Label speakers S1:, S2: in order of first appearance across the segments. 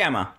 S1: Siema.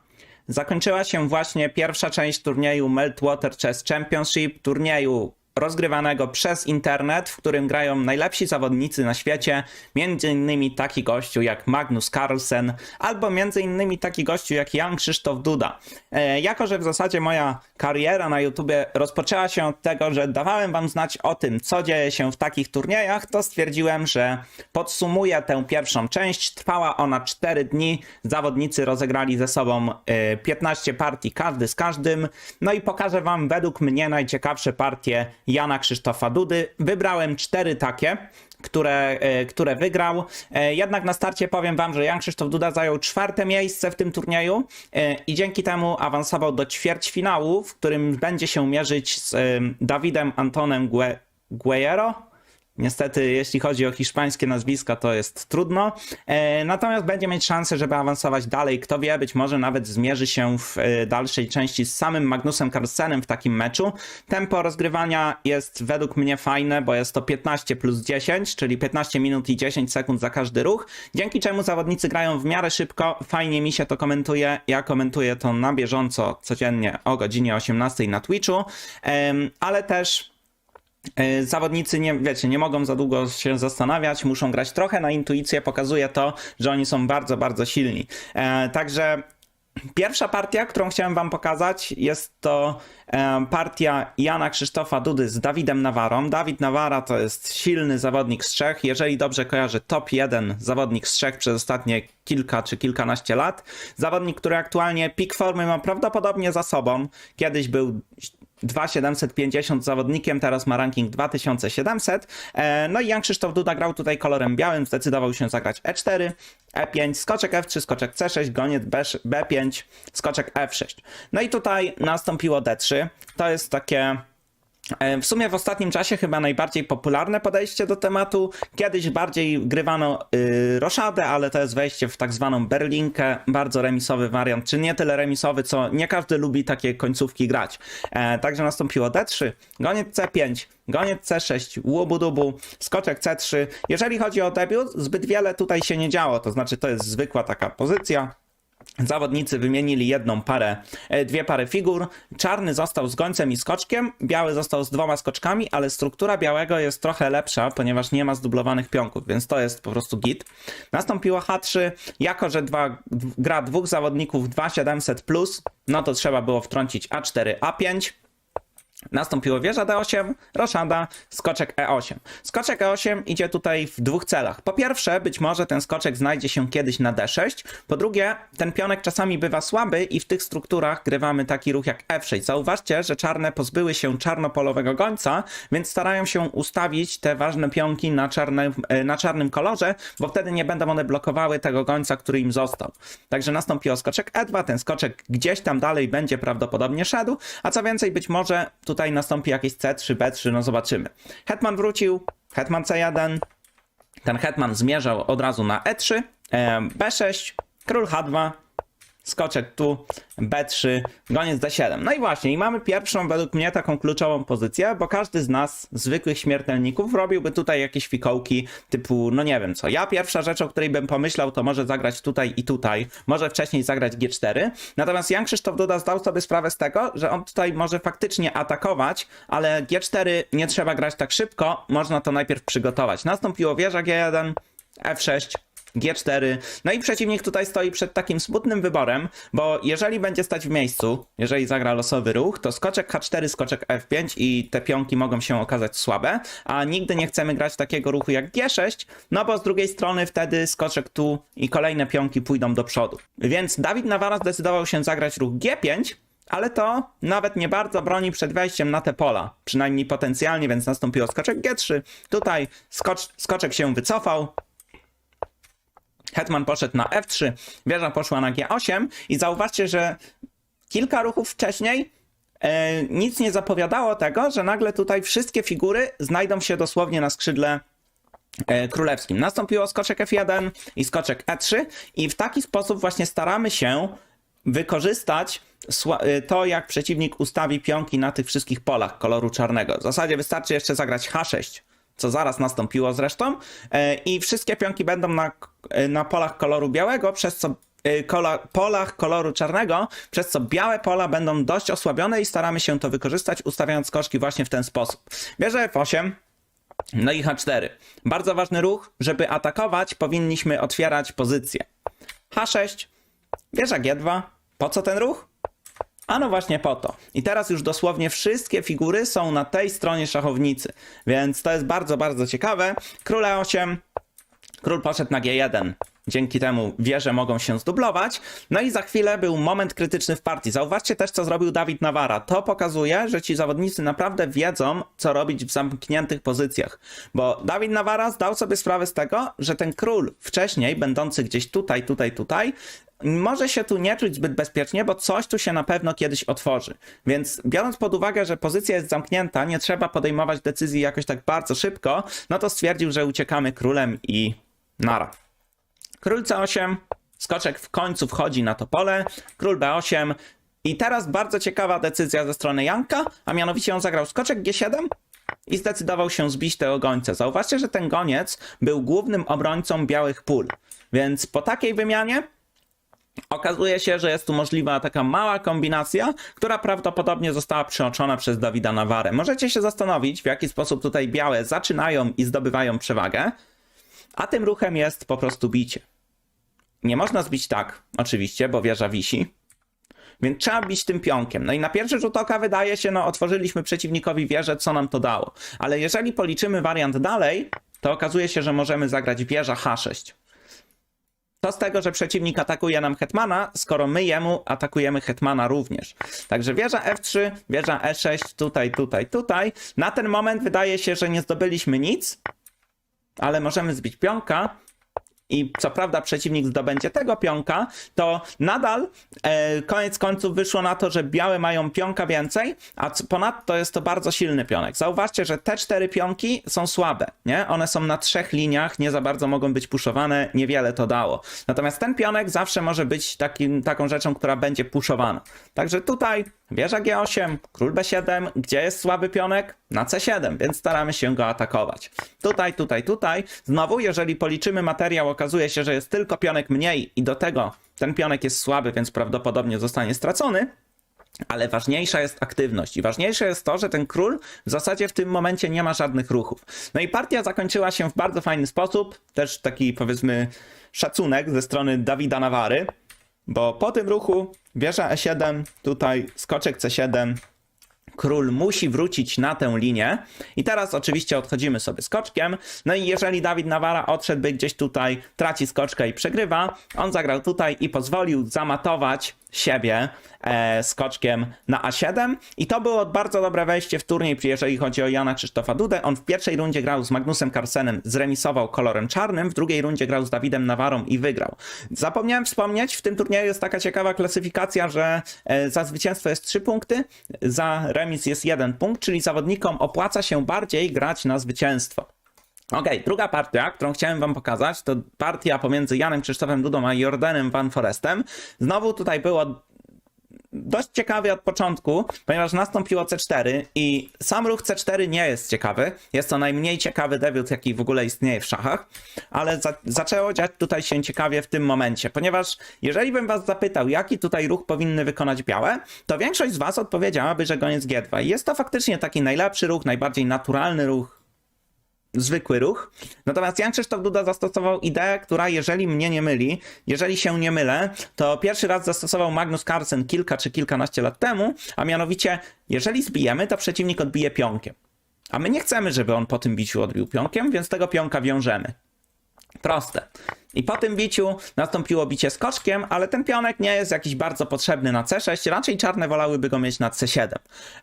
S1: Zakończyła się właśnie pierwsza część turnieju Meltwater Chess Championship, turnieju rozgrywanego przez internet, w którym grają najlepsi zawodnicy na świecie, między innymi taki gościu jak Magnus Carlsen, albo między innymi taki gościu jak Jan Krzysztof Duda. E, jako, że w zasadzie moja kariera na YouTubie rozpoczęła się od tego, że dawałem wam znać o tym, co dzieje się w takich turniejach, to stwierdziłem, że podsumuję tę pierwszą część. Trwała ona 4 dni. Zawodnicy rozegrali ze sobą e, 15 partii, każdy z każdym. No i pokażę wam według mnie najciekawsze partie Jana Krzysztofa Dudy. Wybrałem cztery takie które, e, które wygrał. E, Jednak na starcie powiem wam, że Jan Krzysztof Duda zajął czwarte miejsce w tym turnieju e, i dzięki temu awansował do ćwierćfinału, w którym będzie się mierzyć z em, Dawidem Antonem Gue- Guerrero. Niestety, jeśli chodzi o hiszpańskie nazwiska, to jest trudno. E, natomiast będzie mieć szansę, żeby awansować dalej. Kto wie, być może nawet zmierzy się w e, dalszej części z samym Magnusem Carlsenem w takim meczu. Tempo rozgrywania jest według mnie fajne, bo jest to 15 plus 10, czyli 15 minut i 10 sekund za każdy ruch. Dzięki czemu zawodnicy grają w miarę szybko. Fajnie mi się to komentuje. Ja komentuję to na bieżąco codziennie o godzinie 18 na Twitchu, ale też Zawodnicy nie, wiecie, nie mogą za długo się zastanawiać, muszą grać trochę na intuicję, pokazuje to, że oni są bardzo, bardzo silni. E, także pierwsza partia, którą chciałem wam pokazać, jest to e, partia Jana Krzysztofa Dudy z Dawidem Nawarą. Dawid Nawara to jest silny zawodnik z Czech, jeżeli dobrze kojarzę, top 1 zawodnik z Czech przez ostatnie kilka czy kilkanaście lat. Zawodnik, który aktualnie pik formy ma prawdopodobnie za sobą. Kiedyś był 2750 zawodnikiem, teraz ma ranking 2700. E, No i Jan Krzysztof Duda grał tutaj kolorem białym, zdecydował się zagrać E4, E5, skoczek F3, skoczek C6, goniec B, B5, skoczek F6. No i tutaj nastąpiło D3. To jest takie W sumie w ostatnim czasie chyba najbardziej popularne podejście do tematu. Kiedyś bardziej grywano y, roszadę, ale to jest wejście w tak zwaną berlinkę, bardzo remisowy wariant, czy nie tyle remisowy, co nie każdy lubi takie końcówki grać. E, także nastąpiło D3, goniec C5, goniec C6, łubu-dubu, skoczek C3. Jeżeli chodzi o debiut, zbyt wiele tutaj się nie działo, to znaczy to jest zwykła taka pozycja. Zawodnicy wymienili jedną parę, e, dwie pary figur. Czarny został z gońcem i skoczkiem, biały został z dwoma skoczkami, ale struktura białego jest trochę lepsza, ponieważ nie ma zdublowanych pionków, więc to jest po prostu git. Nastąpiło H3, jako że dwa, gra dwóch zawodników 2700+, plus, no to trzeba było wtrącić A4, A5. Nastąpiło wieża D8, roszada, skoczek E8. Skoczek E8 idzie tutaj w dwóch celach. Po pierwsze, być może ten skoczek znajdzie się kiedyś na D6. Po drugie, ten pionek czasami bywa słaby i w tych strukturach grywamy taki ruch jak F6. Zauważcie, że czarne pozbyły się czarnopolowego gońca, więc starają się ustawić te ważne pionki na czarnym, e, na czarnym kolorze, bo wtedy nie będą one blokowały tego gońca, który im został. Także nastąpiło skoczek E2, ten skoczek gdzieś tam dalej będzie prawdopodobnie szedł, a co więcej, być może tutaj nastąpi jakieś C3, B3, no zobaczymy. Hetman wrócił, hetman C1, ten hetman zmierzał od razu na E3, e, B6, król H2, skoczek tu, B3, goniec D7. No i właśnie, i mamy pierwszą według mnie taką kluczową pozycję, bo każdy z nas, zwykłych śmiertelników, robiłby tutaj jakieś fikołki typu, no nie wiem co. Ja pierwsza rzecz, o której bym pomyślał, to może zagrać tutaj i tutaj, może wcześniej zagrać G4. Natomiast Jan Krzysztof Duda zdał sobie sprawę z tego, że on tutaj może faktycznie atakować, ale G4 nie trzeba grać tak szybko, można to najpierw przygotować. Nastąpiło wieża G1, F6, G4. No i przeciwnik tutaj stoi przed takim smutnym wyborem, bo jeżeli będzie stać w miejscu, jeżeli zagra losowy ruch, to skoczek H4, skoczek F5 i te pionki mogą się okazać słabe, a nigdy nie chcemy grać takiego ruchu jak G6, no bo z drugiej strony wtedy skoczek tu i kolejne pionki pójdą do przodu. Więc Dawid Nawara zdecydował się zagrać ruch G5, ale to nawet nie bardzo broni przed wejściem na te pola, przynajmniej potencjalnie, więc nastąpiło skoczek G3. Tutaj skocz, skoczek się wycofał, Hetman poszedł na F3, wieża poszła na G8 i zauważcie, że kilka ruchów wcześniej e, nic nie zapowiadało tego, że nagle tutaj wszystkie figury znajdą się dosłownie na skrzydle e, królewskim. Nastąpiło skoczek F1 i skoczek E3 i w taki sposób właśnie staramy się wykorzystać y, to, jak przeciwnik ustawi pionki na tych wszystkich polach koloru czarnego. W zasadzie wystarczy jeszcze zagrać H6, co zaraz nastąpiło zresztą, e, i wszystkie pionki będą na, e, na polach koloru białego, przez co y, kola, polach koloru czarnego, przez co białe pola będą dość osłabione i staramy się to wykorzystać, ustawiając koszki właśnie w ten sposób. Bierze F8, no i H4. Bardzo ważny ruch, żeby atakować, powinniśmy otwierać pozycję. H6, wieża G2. Po co ten ruch? A no właśnie po to. I teraz już dosłownie wszystkie figury są na tej stronie szachownicy, więc to jest bardzo, bardzo ciekawe. Król E8, król poszedł na G1. Dzięki temu wieże mogą się zdublować. No i za chwilę był moment krytyczny w partii. Zauważcie też, co zrobił Dawid Nawara. To pokazuje, że ci zawodnicy naprawdę wiedzą, co robić w zamkniętych pozycjach. Bo Dawid Nawara zdał sobie sprawę z tego, że ten król wcześniej, będący gdzieś tutaj, tutaj, tutaj, może się tu nie czuć zbyt bezpiecznie, bo coś tu się na pewno kiedyś otworzy. Więc biorąc pod uwagę, że pozycja jest zamknięta, nie trzeba podejmować decyzji jakoś tak bardzo szybko, no to stwierdził, że uciekamy królem i nara. Król C8, skoczek w końcu wchodzi na to pole, król B8 i teraz bardzo ciekawa decyzja ze strony Janka, a mianowicie on zagrał skoczek G7 i zdecydował się zbić tego gońca. Zauważcie, że ten goniec był głównym obrońcą białych pól, więc po takiej wymianie okazuje się, że jest tu możliwa taka mała kombinacja, która prawdopodobnie została przeoczona przez Dawida Nawarę. Możecie się zastanowić, w jaki sposób tutaj białe zaczynają i zdobywają przewagę, a tym ruchem jest po prostu bicie. Nie można zbić tak, oczywiście, bo wieża wisi. Więc trzeba bić tym pionkiem. No i na pierwszy rzut oka wydaje się, no otworzyliśmy przeciwnikowi wieżę, co nam to dało. Ale jeżeli policzymy wariant dalej, to okazuje się, że możemy zagrać wieża H6. To z tego, że przeciwnik atakuje nam hetmana, skoro my jemu atakujemy hetmana również. Także wieża F3, wieża E6, tutaj, tutaj, tutaj. Na ten moment wydaje się, że nie zdobyliśmy nic, ale możemy zbić pionka i co prawda przeciwnik zdobędzie tego pionka, to nadal e, koniec końców wyszło na to, że białe mają pionka więcej, a ponadto jest to bardzo silny pionek. Zauważcie, że te cztery pionki są słabe, nie? One są na trzech liniach, nie za bardzo mogą być puszowane, niewiele to dało. Natomiast ten pionek zawsze może być takim, taką rzeczą, która będzie puszowana. Także tutaj wieża G8, król B7, gdzie jest słaby pionek? Na C7, więc staramy się go atakować. Tutaj, tutaj, tutaj. Znowu, jeżeli policzymy materiał, okazuje się, że jest tylko pionek mniej i do tego ten pionek jest słaby, więc prawdopodobnie zostanie stracony. Ale ważniejsza jest aktywność i ważniejsze jest to, że ten król w zasadzie w tym momencie nie ma żadnych ruchów. No i partia zakończyła się w bardzo fajny sposób, też taki powiedzmy szacunek ze strony Dawida Nawary, bo po tym ruchu wieża E7, tutaj skoczek C7, król musi wrócić na tę linię. I teraz oczywiście odchodzimy sobie skoczkiem. No i jeżeli Dawid Nawara odszedłby gdzieś tutaj, traci skoczkę i przegrywa, on zagrał tutaj i pozwolił zamatować siebie e, skoczkiem na A7 i to było bardzo dobre wejście w turniej, jeżeli chodzi o Jana Krzysztofa Dudę. On w pierwszej rundzie grał z Magnusem Carlsenem, zremisował kolorem czarnym, w drugiej rundzie grał z Dawidem Nawarą i wygrał. Zapomniałem wspomnieć, w tym turnieju jest taka ciekawa klasyfikacja, że e, za zwycięstwo jest 3 punkty, za remis jest 1 punkt, czyli zawodnikom opłaca się bardziej grać na zwycięstwo. Okej, druga partia, którą chciałem wam pokazać, to partia pomiędzy Janem Krzysztofem Dudą a Jordanem Van Forestem. Znowu tutaj było dość ciekawie od początku, ponieważ nastąpiło C4 i sam ruch C4 nie jest ciekawy. Jest to najmniej ciekawy debiut, jaki w ogóle istnieje w szachach, ale za zaczęło dziać tutaj się ciekawie w tym momencie, ponieważ jeżeli bym was zapytał, jaki tutaj ruch powinny wykonać białe, to większość z was odpowiedziałaby, że goniec G2. I jest to faktycznie taki najlepszy ruch, najbardziej naturalny ruch, zwykły ruch. Natomiast Jan Krzysztof Duda zastosował ideę, która jeżeli mnie nie myli, jeżeli się nie mylę, to pierwszy raz zastosował Magnus Carlsen kilka czy kilkanaście lat temu, a mianowicie jeżeli zbijemy, to przeciwnik odbije pionkiem. A my nie chcemy, żeby on po tym biciu odbił pionkiem, więc tego pionka wiążemy. Proste. I po tym biciu nastąpiło bicie skoczkiem, ale ten pionek nie jest jakiś bardzo potrzebny na C6. Raczej czarne wolałyby go mieć na C7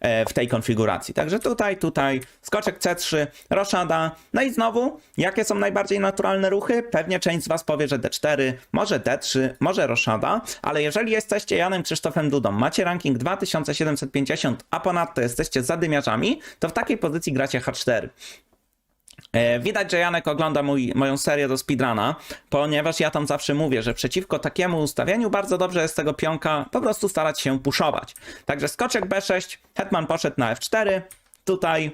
S1: e, w tej konfiguracji. Także tutaj, tutaj skoczek C3, roszada. No i znowu, jakie są najbardziej naturalne ruchy? Pewnie część z Was powie, że D4, może D3, może roszada, ale jeżeli jesteście Janem Krzysztofem Dudą, macie ranking 2750, a ponadto jesteście zadymiarzami, to w takiej pozycji gracie H4. E, Widać, że Janek ogląda mój, moją serię do speedruna, ponieważ ja tam zawsze mówię, że przeciwko takiemu ustawieniu bardzo dobrze jest tego pionka po prostu starać się puszować. Także skoczek B6, hetman poszedł na F4, tutaj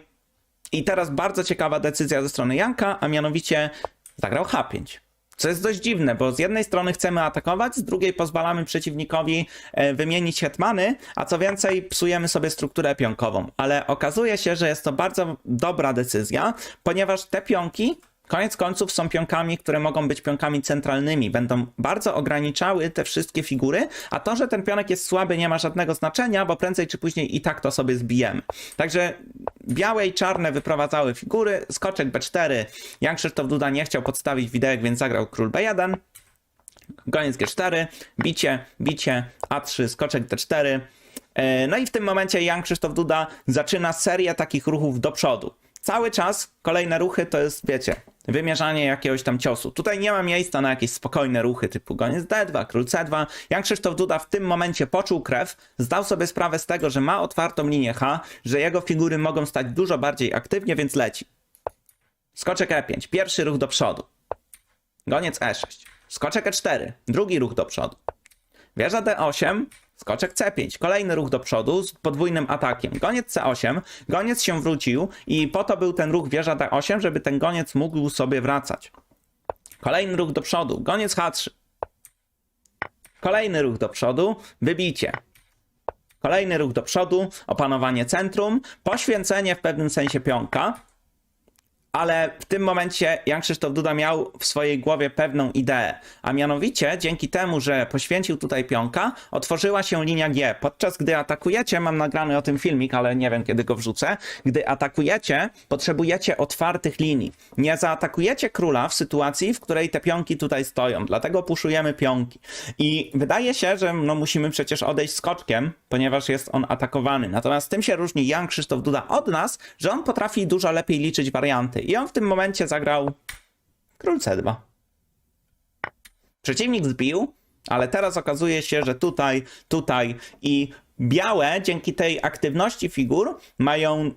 S1: i teraz bardzo ciekawa decyzja ze strony Janka, a mianowicie zagrał H5. Co jest dość dziwne, bo z jednej strony chcemy atakować, z drugiej pozwalamy przeciwnikowi e, wymienić hetmany, a co więcej psujemy sobie strukturę pionkową. Ale okazuje się, że jest to bardzo dobra decyzja, ponieważ te pionki Koniec końców są pionkami, które mogą być pionkami centralnymi, będą bardzo ograniczały te wszystkie figury, a to, że ten pionek jest słaby nie ma żadnego znaczenia, bo prędzej czy później i tak to sobie zbijemy. Także białe i czarne wyprowadzały figury, skoczek B4, Jan Krzysztof Duda nie chciał podstawić widełek, więc zagrał król B1, Goniec G4, bicie, bicie, A3, skoczek D4. E, No i w tym momencie Jan Krzysztof Duda zaczyna serię takich ruchów do przodu. Cały czas kolejne ruchy to jest, wiecie, wymierzanie jakiegoś tam ciosu. Tutaj nie ma miejsca na jakieś spokojne ruchy typu goniec D2, król C2. Jan Krzysztof Duda w tym momencie poczuł krew, zdał sobie sprawę z tego, że ma otwartą linię H, że jego figury mogą stać dużo bardziej aktywnie, więc leci. Skoczek E5, pierwszy ruch do przodu. Goniec E6. Skoczek E4. Drugi ruch do przodu. Wieża D8. Skoczek C5. Kolejny ruch do przodu z podwójnym atakiem. Goniec C8. Goniec się wrócił i po to był ten ruch wieża D8, żeby ten goniec mógł sobie wracać. Kolejny ruch do przodu. Goniec H3. Kolejny ruch do przodu. Wybicie. Kolejny ruch do przodu. Opanowanie centrum. Poświęcenie w pewnym sensie pionka ale w tym momencie Jan Krzysztof Duda miał w swojej głowie pewną ideę, a mianowicie dzięki temu, że poświęcił tutaj pionka, otworzyła się linia G. Podczas gdy atakujecie, mam nagrany o tym filmik, ale nie wiem kiedy go wrzucę, gdy atakujecie, potrzebujecie otwartych linii. Nie zaatakujecie króla w sytuacji, w której te pionki tutaj stoją, dlatego puszujemy pionki. I wydaje się, że no, musimy przecież odejść skoczkiem, ponieważ jest on atakowany. Natomiast tym się różni Jan Krzysztof Duda od nas, że on potrafi dużo lepiej liczyć warianty. I on w tym momencie zagrał król C2. Przeciwnik zbił, ale teraz okazuje się, że tutaj, tutaj i białe dzięki tej aktywności figur mają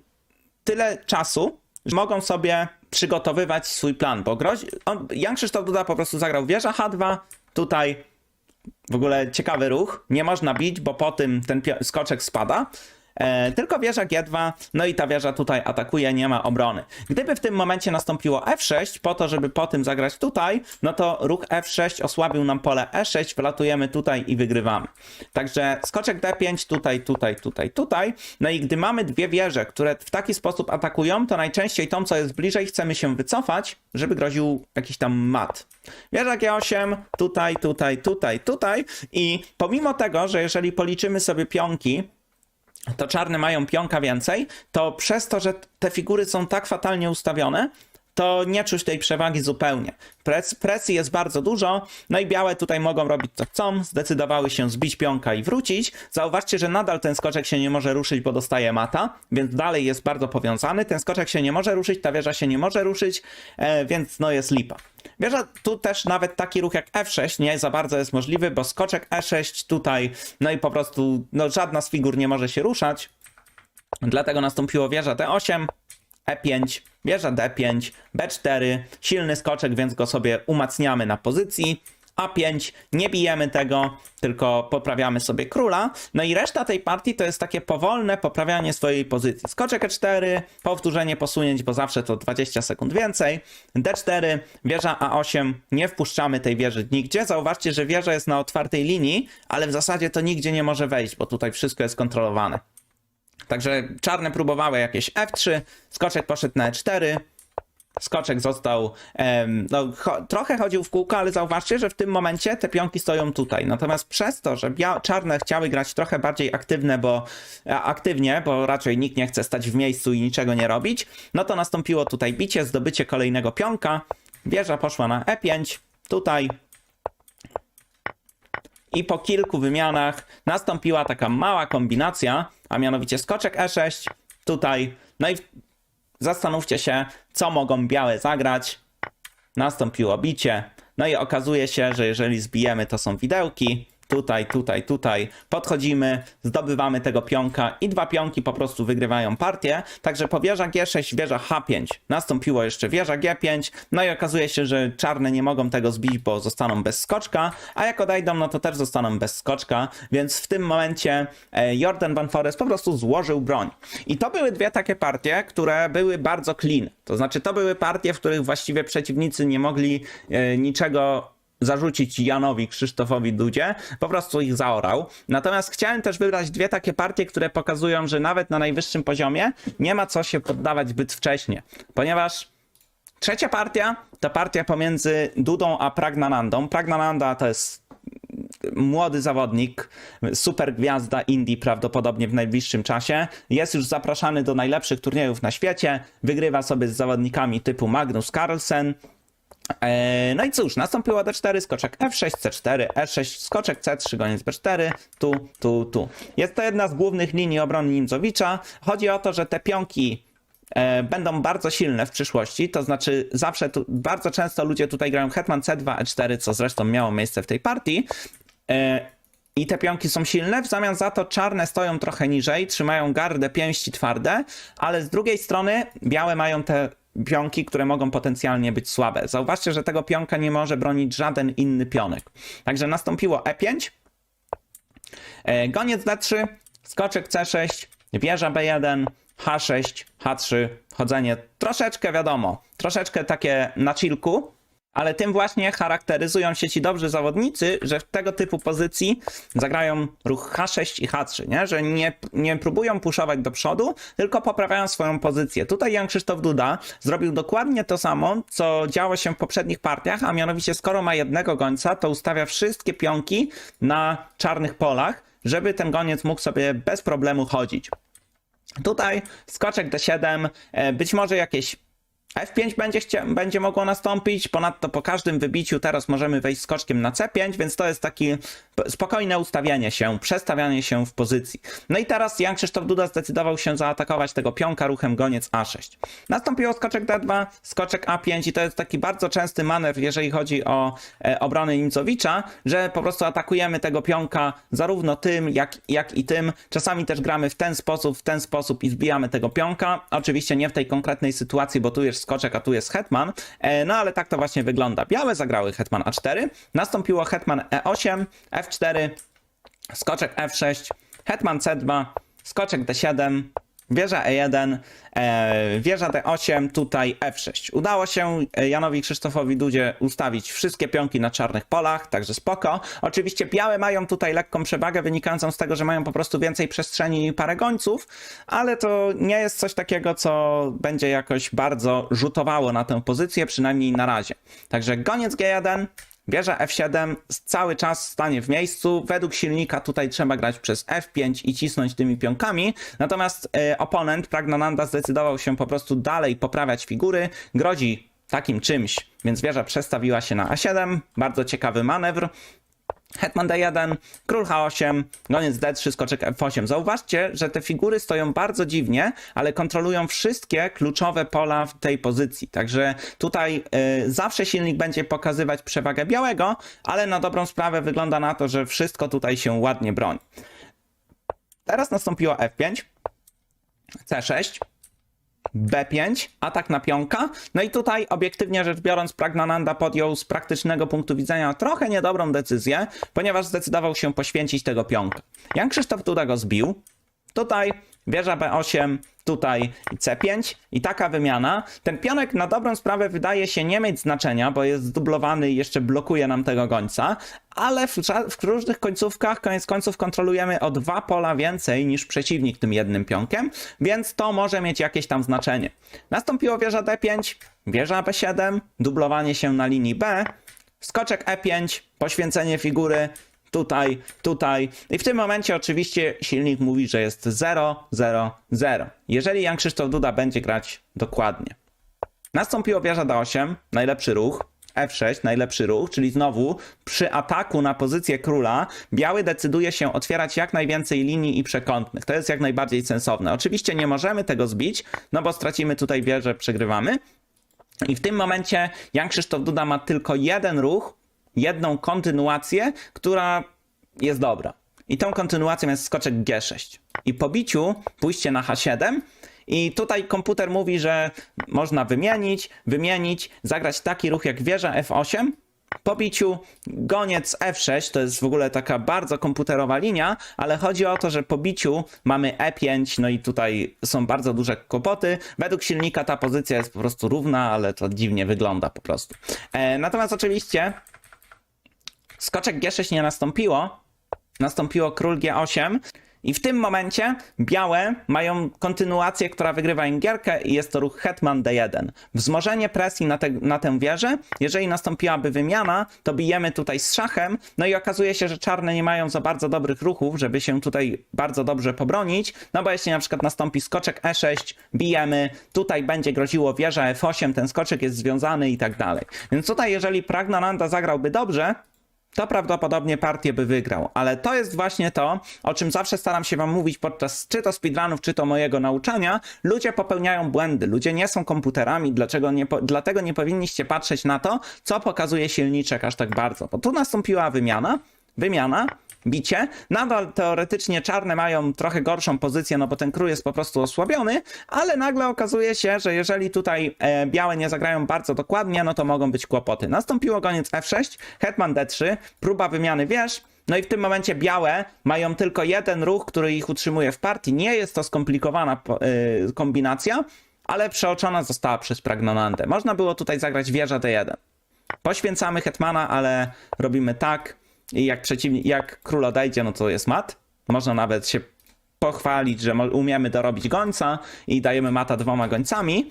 S1: tyle czasu, że mogą sobie przygotowywać swój plan, bo grozi... on, Jan Krzysztof Duda po prostu zagrał wieża H2, tutaj w ogóle ciekawy ruch, nie można bić, bo po tym ten skoczek spada, E, tylko wieża G2, no i ta wieża tutaj atakuje, nie ma obrony. Gdyby w tym momencie nastąpiło F6, po to, żeby po tym zagrać tutaj, no to ruch F6 osłabił nam pole E6, wlatujemy tutaj i wygrywamy. Także skoczek D5, tutaj, tutaj, tutaj, tutaj. No i gdy mamy dwie wieże, które w taki sposób atakują, to najczęściej tą, co jest bliżej, chcemy się wycofać, żeby groził jakiś tam mat. Wieża G8, tutaj, tutaj, tutaj, tutaj i pomimo tego, że jeżeli policzymy sobie pionki, to czarne mają pionka więcej, to przez to, że te figury są tak fatalnie ustawione, to nie czuć tej przewagi zupełnie. Pres, presji jest bardzo dużo, no i białe tutaj mogą robić co chcą, zdecydowały się zbić pionka i wrócić. Zauważcie, że nadal ten skoczek się nie może ruszyć, bo dostaje mata, więc dalej jest bardzo powiązany. Ten skoczek się nie może ruszyć, ta wieża się nie może ruszyć, e, więc no jest lipa. Wieża tu też nawet taki ruch jak F6 nie za bardzo jest możliwy, bo skoczek E6 tutaj, no i po prostu no, żadna z figur nie może się ruszać. Dlatego nastąpiło wieża D8, E5, wieża D5, B4, silny skoczek, więc go sobie umacniamy na pozycji. A5, nie bijemy tego, tylko poprawiamy sobie króla. No i reszta tej partii to jest takie powolne poprawianie swojej pozycji. Skoczek E4, powtórzenie posunięć, bo zawsze to 20 sekund więcej. D4, wieża A8, nie wpuszczamy tej wieży nigdzie. Zauważcie, że wieża jest na otwartej linii, ale w zasadzie to nigdzie nie może wejść, bo tutaj wszystko jest kontrolowane. Także czarne próbowały jakieś F3, skoczek poszedł na E4, skoczek został, no cho, trochę chodził w kółko, ale zauważcie, że w tym momencie te pionki stoją tutaj. Natomiast przez to, że czarne chciały grać trochę bardziej aktywne, bo a, aktywnie, bo raczej nikt nie chce stać w miejscu i niczego nie robić, no to nastąpiło tutaj bicie, zdobycie kolejnego pionka, wieża poszła na E5, tutaj. I po kilku wymianach nastąpiła taka mała kombinacja, a mianowicie skoczek E6, tutaj, no i zastanówcie się, co mogą białe zagrać. Nastąpiło bicie, no i okazuje się, że jeżeli zbijemy, to są widełki, tutaj, tutaj, tutaj. Podchodzimy, zdobywamy tego pionka i dwa pionki po prostu wygrywają partię. Także po wieża G6, wieża H5 nastąpiło jeszcze wieża G5. No i okazuje się, że czarne nie mogą tego zbić, bo zostaną bez skoczka, a jak odejdą, no to też zostaną bez skoczka, więc w tym momencie e, Jordan Van Forest po prostu złożył broń. I to były dwie takie partie, które były bardzo clean. To znaczy, to były partie, w których właściwie przeciwnicy nie mogli e, niczego zarzucić Janowi Krzysztofowi Dudzie, po prostu ich zaorał. Natomiast chciałem też wybrać dwie takie partie, które pokazują, że nawet na najwyższym poziomie nie ma co się poddawać zbyt wcześnie, ponieważ trzecia partia to partia pomiędzy Dudą a Pragnanandą. Pragnananda to jest młody zawodnik, super gwiazda Indii prawdopodobnie w najbliższym czasie. Jest już zapraszany do najlepszych turniejów na świecie. Wygrywa sobie z zawodnikami typu Magnus Carlsen. Eee, No i cóż, nastąpiło D4, skoczek F6, C4, E6, skoczek C3, goniec B4, tu, tu, tu. Jest to jedna z głównych linii obrony Nimzowicza. Chodzi o to, że te pionki e, będą bardzo silne w przyszłości, to znaczy zawsze tu, bardzo często ludzie tutaj grają Hetman C2, E4, co zresztą miało miejsce w tej partii. E, I te pionki są silne, w zamian za to czarne stoją trochę niżej, trzymają gardę, pięści twarde, ale z drugiej strony białe mają te pionki, które mogą potencjalnie być słabe. Zauważcie, że tego pionka nie może bronić żaden inny pionek. Także nastąpiło E5, e, goniec D3, skoczek C6, wieża B1, H6, H3, chodzenie troszeczkę wiadomo, troszeczkę takie na chillku, ale tym właśnie charakteryzują się ci dobrzy zawodnicy, że w tego typu pozycji zagrają ruch H6 i H3, nie? że nie, nie próbują puszować do przodu, tylko poprawiają swoją pozycję. Tutaj Jan Krzysztof Duda zrobił dokładnie to samo, co działo się w poprzednich partiach, a mianowicie skoro ma jednego gońca, to ustawia wszystkie pionki na czarnych polach, żeby ten goniec mógł sobie bez problemu chodzić. Tutaj skoczek D7, e, być może jakieś F5 będzie, chcia- będzie mogło nastąpić, ponadto po każdym wybiciu teraz możemy wejść skoczkiem na C5, więc to jest takie spokojne ustawianie się, przestawianie się w pozycji. No i teraz Jan Krzysztof Duda zdecydował się zaatakować tego pionka ruchem goniec A6. Nastąpiło skoczek D2, skoczek A5 i to jest taki bardzo częsty manewr, jeżeli chodzi o e, obronę Nimcowicza, że po prostu atakujemy tego pionka zarówno tym, jak, jak i tym. Czasami też gramy w ten sposób, w ten sposób i zbijamy tego pionka. Oczywiście nie w tej konkretnej sytuacji, bo tu jest skoczek, a tu jest hetman. E, no ale tak to właśnie wygląda. Białe zagrały hetman A4, nastąpiło hetman E8, F4, skoczek F6, hetman C2, skoczek D7, wieża E1, e, wieża D8, tutaj F6. Udało się Janowi Krzysztofowi Dudzie ustawić wszystkie pionki na czarnych polach, także spoko. Oczywiście białe mają tutaj lekką przewagę wynikającą z tego, że mają po prostu więcej przestrzeni i parę gońców, ale to nie jest coś takiego, co będzie jakoś bardzo rzutowało na tę pozycję, przynajmniej na razie. Także goniec G1, Wieża F7 cały czas stanie w miejscu. Według silnika tutaj trzeba grać przez F5 i cisnąć tymi pionkami. Natomiast e, oponent Pragnananda zdecydował się po prostu dalej poprawiać figury. Grozi takim czymś, więc wieża przestawiła się na A7. Bardzo ciekawy manewr. Hetman D1, król H8, goniec D3, skoczek F8. Zauważcie, że te figury stoją bardzo dziwnie, ale kontrolują wszystkie kluczowe pola w tej pozycji. Także tutaj y, zawsze silnik będzie pokazywać przewagę białego, ale na dobrą sprawę wygląda na to, że wszystko tutaj się ładnie broni. Teraz nastąpiło F5, C6, B5, atak na pionka. No i tutaj obiektywnie rzecz biorąc Pragnananda podjął z praktycznego punktu widzenia trochę niedobrą decyzję, ponieważ zdecydował się poświęcić tego pionka. Jan Krzysztof Duda go zbił. Tutaj wieża B8, tutaj C5 i taka wymiana. Ten pionek na dobrą sprawę wydaje się nie mieć znaczenia, bo jest zdublowany i jeszcze blokuje nam tego gońca, ale w, w różnych końcówkach koniec końców kontrolujemy o dwa pola więcej niż przeciwnik tym jednym pionkiem, więc to może mieć jakieś tam znaczenie. Nastąpiło wieża D5, wieża B7, dublowanie się na linii B, skoczek E5, poświęcenie figury, tutaj, tutaj. I w tym momencie oczywiście silnik mówi, że jest 0, 0, 0. Jeżeli Jan Krzysztof Duda będzie grać dokładnie. Nastąpiło wieża D8, najlepszy ruch. F6, najlepszy ruch, czyli znowu przy ataku na pozycję króla biały decyduje się otwierać jak najwięcej linii i przekątnych. To jest jak najbardziej sensowne. Oczywiście nie możemy tego zbić, no bo stracimy tutaj wieżę, przegrywamy. I w tym momencie Jan Krzysztof Duda ma tylko jeden ruch, jedną kontynuację, która jest dobra. I tą kontynuacją jest skoczek G6. I po biciu pójście na H7 i tutaj komputer mówi, że można wymienić, wymienić, zagrać taki ruch jak wieża F8, po biciu goniec F6 to jest w ogóle taka bardzo komputerowa linia, ale chodzi o to, że po biciu mamy E5, no i tutaj są bardzo duże kłopoty. Według silnika ta pozycja jest po prostu równa, ale to dziwnie wygląda po prostu. E, natomiast oczywiście skoczek G6 nie nastąpiło, nastąpiło król G8 i w tym momencie białe mają kontynuację, która wygrywa im gierkę i jest to ruch hetman D1. Wzmożenie presji na, te, na tę wieżę, jeżeli nastąpiłaby wymiana, to bijemy tutaj z szachem, no i okazuje się, że czarne nie mają za bardzo dobrych ruchów, żeby się tutaj bardzo dobrze pobronić, no bo jeśli na przykład nastąpi skoczek E6, bijemy, tutaj będzie groziło wieża F8, ten skoczek jest związany i tak dalej. Więc tutaj jeżeli Pragnananda zagrałby dobrze, to prawdopodobnie partię by wygrał. Ale to jest właśnie to, o czym zawsze staram się wam mówić podczas czy to speedrunów, czy to mojego nauczania. Ludzie popełniają błędy, ludzie nie są komputerami, dlaczego nie po, dlatego nie powinniście patrzeć na to, co pokazuje silniczek aż tak bardzo. Bo tu nastąpiła wymiana, wymiana, bicie. Nadal teoretycznie czarne mają trochę gorszą pozycję, no bo ten król jest po prostu osłabiony, ale nagle okazuje się, że jeżeli tutaj e, białe nie zagrają bardzo dokładnie, no to mogą być kłopoty. Nastąpiło goniec F6, hetman D3, próba wymiany wież, no i w tym momencie białe mają tylko jeden ruch, który ich utrzymuje w partii. Nie jest to skomplikowana e, kombinacja, ale przeoczona została przez Pragnonandę. Można było tutaj zagrać wieża D1. Poświęcamy hetmana, ale robimy tak i jak przeciwnik, jak król odejdzie, no to jest mat. Można nawet się pochwalić, że umiemy dorobić gońca i dajemy mata dwoma gońcami.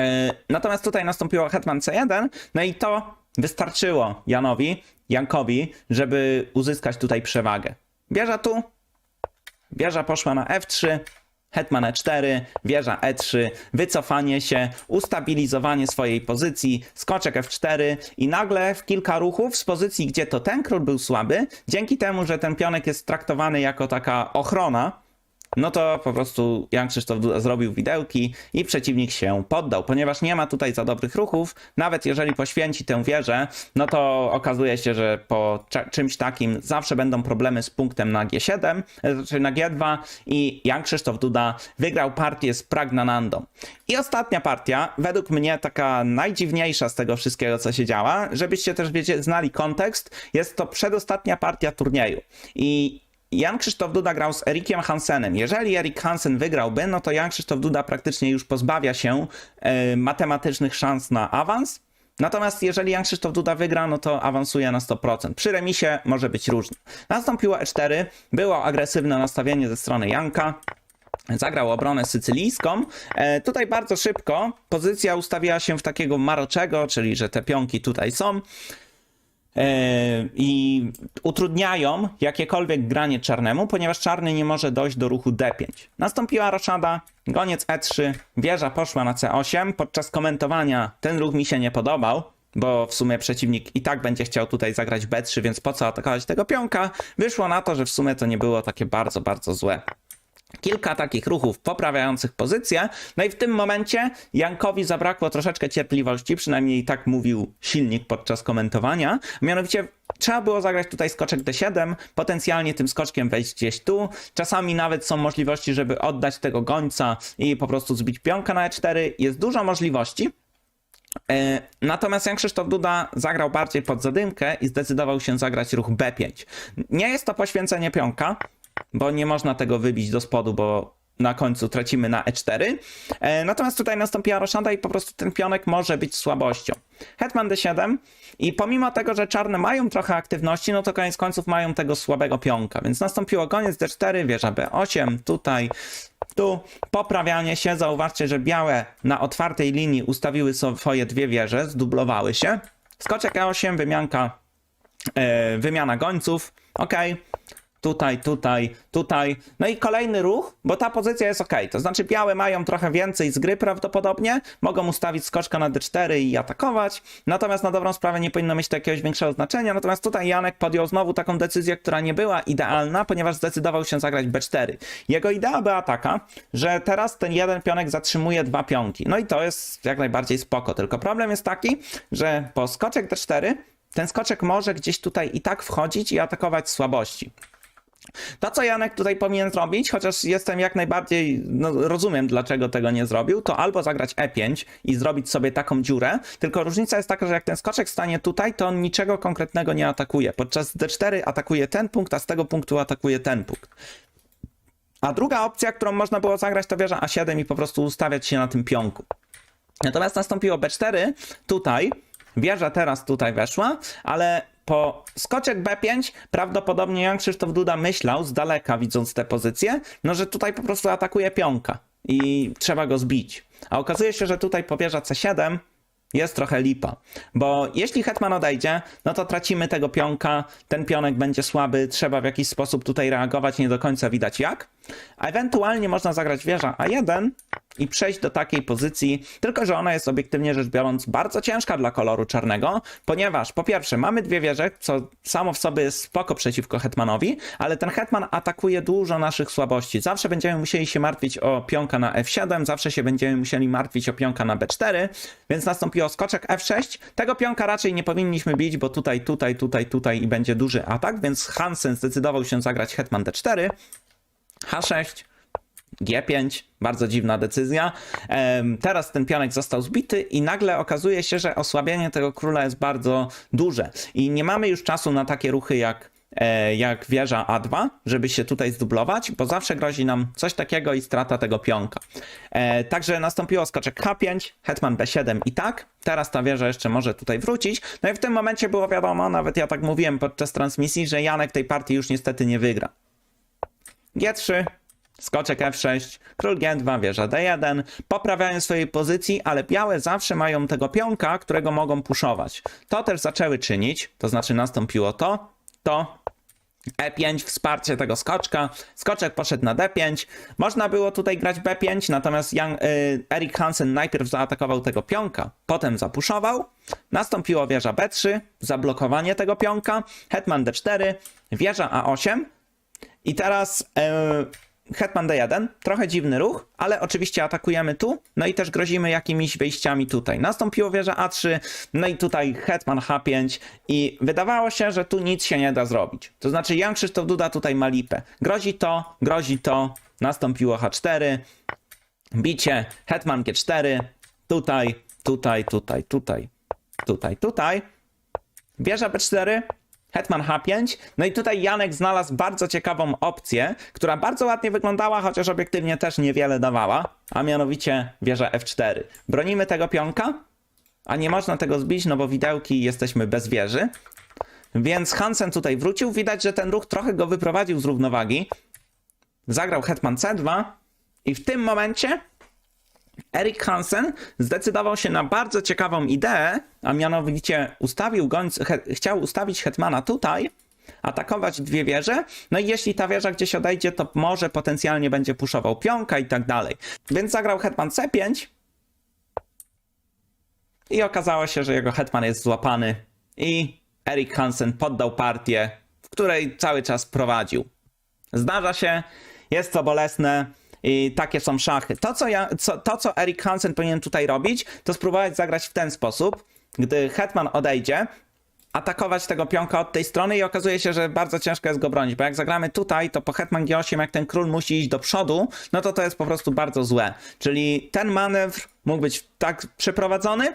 S1: E, Natomiast tutaj nastąpiło hetman C1, no i to wystarczyło Janowi, Jankowi, żeby uzyskać tutaj przewagę. Wieża tu, wieża poszła na F3, hetman E4, wieża E3, wycofanie się, ustabilizowanie swojej pozycji, skoczek F4 i nagle w kilka ruchów z pozycji, gdzie to ten król był słaby, dzięki temu, że ten pionek jest traktowany jako taka ochrona, no to po prostu Jan Krzysztof Duda zrobił widełki i przeciwnik się poddał. Ponieważ nie ma tutaj za dobrych ruchów, nawet jeżeli poświęci tę wieżę, no to okazuje się, że po czymś takim zawsze będą problemy z punktem na G7, e, znaczy na G2 i Jan Krzysztof Duda wygrał partię z Pragnanandą. I ostatnia partia, według mnie taka najdziwniejsza z tego wszystkiego, co się działa, żebyście też wiecie, znali kontekst, jest to przedostatnia partia turnieju. I Jan Krzysztof Duda grał z Erikiem Hansenem. Jeżeli Erik Hansen wygrałby, no to Jan Krzysztof Duda praktycznie już pozbawia się e, matematycznych szans na awans. Natomiast jeżeli Jan Krzysztof Duda wygra, no to awansuje na 100%. Przy remisie może być różnie. Nastąpiło E4, było agresywne nastawienie ze strony Janka. Zagrał obronę sycylijską. E, tutaj bardzo szybko pozycja ustawiła się w takiego maroczego, czyli że te pionki tutaj są i utrudniają jakiekolwiek granie czarnemu, ponieważ czarny nie może dojść do ruchu D5. Nastąpiła roszada, goniec E3, wieża poszła na C8. Podczas komentowania ten ruch mi się nie podobał, bo w sumie przeciwnik i tak będzie chciał tutaj zagrać B3, więc po co atakować tego pionka? Wyszło na to, że w sumie to nie było takie bardzo, bardzo złe kilka takich ruchów poprawiających pozycję. No i w tym momencie Jankowi zabrakło troszeczkę cierpliwości, przynajmniej tak mówił silnik podczas komentowania. Mianowicie trzeba było zagrać tutaj skoczek D7, potencjalnie tym skoczkiem wejść gdzieś tu. Czasami nawet są możliwości, żeby oddać tego gońca i po prostu zbić pionka na E4. Jest dużo możliwości. E, Natomiast Jan Krzysztof Duda zagrał bardziej pod zadymkę i zdecydował się zagrać ruch B5. Nie jest to poświęcenie pionka, bo nie można tego wybić do spodu, bo na końcu tracimy na E4. E, Natomiast tutaj nastąpiła roszada i po prostu ten pionek może być słabością. Hetman D7 i pomimo tego, że czarne mają trochę aktywności, no to koniec końców mają tego słabego pionka, więc nastąpiło koniec D4, wieża B8, tutaj tu poprawianie się, zauważcie, że białe na otwartej linii ustawiły swoje dwie wieże, zdublowały się. Skoczek E8, wymianka, e, wymiana gońców, ok. Tutaj, tutaj, tutaj. No i kolejny ruch, bo ta pozycja jest ok. To znaczy białe mają trochę więcej z gry prawdopodobnie, mogą ustawić skoczka na D4 i atakować, natomiast na dobrą sprawę nie powinno mieć to jakiegoś większego znaczenia, natomiast tutaj Janek podjął znowu taką decyzję, która nie była idealna, ponieważ zdecydował się zagrać B4. Jego idea była taka, że teraz ten jeden pionek zatrzymuje dwa pionki, no i to jest jak najbardziej spoko, tylko problem jest taki, że po skoczek D4 ten skoczek może gdzieś tutaj i tak wchodzić i atakować słabości. To, co Janek tutaj powinien zrobić, chociaż jestem jak najbardziej, no, rozumiem dlaczego tego nie zrobił, to albo zagrać E5 i zrobić sobie taką dziurę, tylko różnica jest taka, że jak ten skoczek stanie tutaj, to on niczego konkretnego nie atakuje. Podczas D4 atakuje ten punkt, a z tego punktu atakuje ten punkt. A druga opcja, którą można było zagrać, to wieża A7 i po prostu ustawiać się na tym pionku. Natomiast nastąpiło B4, tutaj, wieża teraz tutaj weszła, ale po skoczek B5 prawdopodobnie Jan Krzysztof Duda myślał z daleka, widząc tę pozycję, no że tutaj po prostu atakuje pionka i trzeba go zbić. A okazuje się, że tutaj po wieża C7 jest trochę lipa, bo jeśli hetman odejdzie, no to tracimy tego pionka, ten pionek będzie słaby, trzeba w jakiś sposób tutaj reagować, nie do końca widać jak. A ewentualnie można zagrać wieża A1 i przejść do takiej pozycji, tylko że ona jest obiektywnie rzecz biorąc bardzo ciężka dla koloru czarnego, ponieważ po pierwsze mamy dwie wieże, co samo w sobie jest spoko przeciwko hetmanowi, ale ten hetman atakuje dużo naszych słabości. Zawsze będziemy musieli się martwić o pionka na F7, zawsze się będziemy musieli martwić o pionka na B4, więc nastąpiło skoczek F6. Tego pionka raczej nie powinniśmy bić, bo tutaj, tutaj, tutaj, tutaj i będzie duży atak, więc Hansen zdecydował się zagrać hetman D4, H6, G5, bardzo dziwna decyzja. Teraz ten pionek został zbity i nagle okazuje się, że osłabienie tego króla jest bardzo duże. I nie mamy już czasu na takie ruchy jak, e, jak wieża A2, żeby się tutaj zdublować, bo zawsze grozi nam coś takiego i strata tego pionka. E, Także nastąpiło skoczek H5, hetman B7 i tak. Teraz ta wieża jeszcze może tutaj wrócić. No i w tym momencie było wiadomo, nawet ja tak mówiłem podczas transmisji, że Janek tej partii już niestety nie wygra. G3, skoczek F6, król G2, wieża D1, poprawiają swojej pozycji, ale białe zawsze mają tego pionka, którego mogą puszować. To też zaczęły czynić, to znaczy nastąpiło to, to, E5, wsparcie tego skoczka, skoczek poszedł na D5, można było tutaj grać B5, natomiast Jan, y, Erik Hansen najpierw zaatakował tego pionka, potem zapuszował, nastąpiło wieża B3, zablokowanie tego pionka, hetman D4, wieża A8, i teraz e, Hetman D1, trochę dziwny ruch, ale oczywiście atakujemy tu, no i też grozimy jakimiś wejściami tutaj. Nastąpiło wieża A3, no i tutaj Hetman H5 i wydawało się, że tu nic się nie da zrobić. To znaczy Jan Krzysztof Duda tutaj ma lipę. Grozi to, grozi to, nastąpiło H4, bicie, Hetman G4, tutaj, tutaj, tutaj, tutaj, tutaj, tutaj. Wieża B4, Hetman H5. No i tutaj Janek znalazł bardzo ciekawą opcję, która bardzo ładnie wyglądała, chociaż obiektywnie też niewiele dawała, a mianowicie wieża F4. Bronimy tego pionka, a nie można tego zbić, no bo widełki jesteśmy bez wieży. Więc Hansen tutaj wrócił. Widać, że ten ruch trochę go wyprowadził z równowagi. Zagrał Hetman C2 i w tym momencie Erik Hansen zdecydował się na bardzo ciekawą ideę, a mianowicie ustawił gońc, he, chciał ustawić Hetmana tutaj, atakować dwie wieże, no i jeśli ta wieża gdzieś odejdzie, to może potencjalnie będzie puszował pionka i tak dalej. Więc zagrał Hetman C5 i okazało się, że jego Hetman jest złapany i Erik Hansen poddał partię, w której cały czas prowadził. Zdarza się, jest to bolesne i takie są szachy. To, co, ja, co, to, co Erik Hansen powinien tutaj robić, to spróbować zagrać w ten sposób. Gdy hetman odejdzie, atakować tego pionka od tej strony i okazuje się, że bardzo ciężko jest go bronić, bo jak zagramy tutaj, to po hetman G8, jak ten król musi iść do przodu, no to to jest po prostu bardzo złe. Czyli ten manewr mógł być tak przeprowadzony,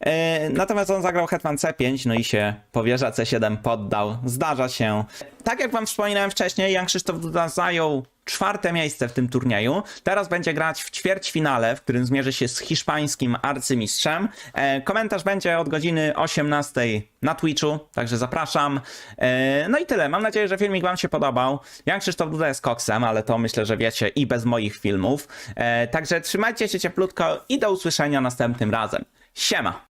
S1: E, Natomiast on zagrał Hetman C5, no i się powierza C7 poddał. Zdarza się. Tak jak wam wspominałem wcześniej, Jan Krzysztof Duda zajął czwarte miejsce w tym turnieju. Teraz będzie grać w ćwierćfinale, w którym zmierzy się z hiszpańskim arcymistrzem. E, komentarz będzie od godziny 18 na Twitchu, także zapraszam. E, no i tyle. Mam nadzieję, że filmik wam się podobał. Jan Krzysztof Duda jest koksem, ale to myślę, że wiecie i bez moich filmów. E, także trzymajcie się cieplutko i do usłyszenia następnym razem. Siema!